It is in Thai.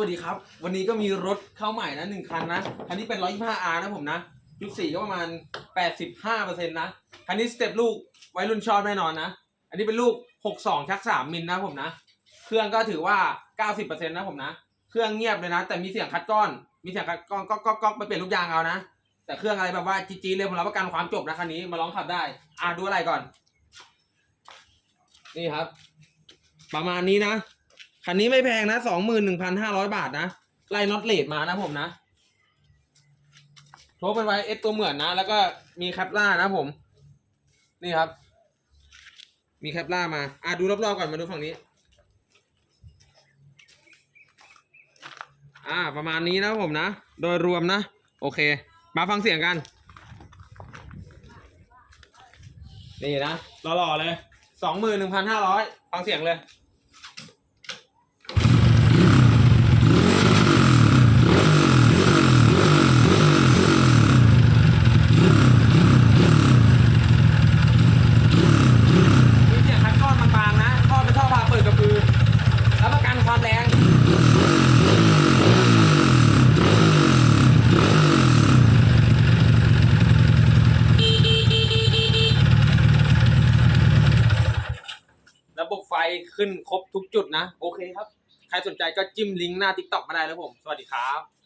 วัสดีครับ วันนี้ก็มีรถเข้าใหม่นะหนึ่งคันนะคันนี้เป็น 125R นะผมนะยุคสี่ก็ประมาณ 85%นะ คันนี้สเต็ปลูกไว้รุ่นชอบแน่นอนนะ อันนี้เป็นลูก 62ชัก3มิลนะผมนะ เครื่องก็ถือว่า 90%นะผมนะ เครื่องเงียบเลยนะ แต่มีเสียงคัดก้อน มีเสียงคัดก้อนก็ก็ก็ไปเปลี่ยนลูกยางเอานะ แต่เครื่องอะไรแบบว่าจีๆเลยผมรับประกันความจบนะคันนี้มาลองขับได้ อะดูอะไรก่อน นี่ครับ ประมาณนี้นะ คันนี้ไม่แพงนะสองหมื่นหนึ่งพันห้าร้อยบาทนะ ไล่น็อตเลดมานะผมนะโชว์เป็นไวเอสตัวเหมือนนะ แล้วก็มีแคปล่านะผม นี่ครับ มีแคปล่ามา อะดูรอบๆก่อนมาดูฝั่งนี้ อ่า ประมาณนี้นะผมนะ โดยรวมนะ โอเค มาฟังเสียงกัน นี่นะหล่อๆเลยสองหมื่นหนึ่งพันห้าร้อยฟังเสียงเลย มีเสียงคัดก้อนบางๆนะท่อเป็นท่อพาเปิดกระพือรับประกันความแรง ระบบไฟขึ้นครบทุกจุดนะ โอเคครับ ใครสนใจก็จิ้มลิงก์หน้า TikTok มาได้แล้วผม สวัสดีครับ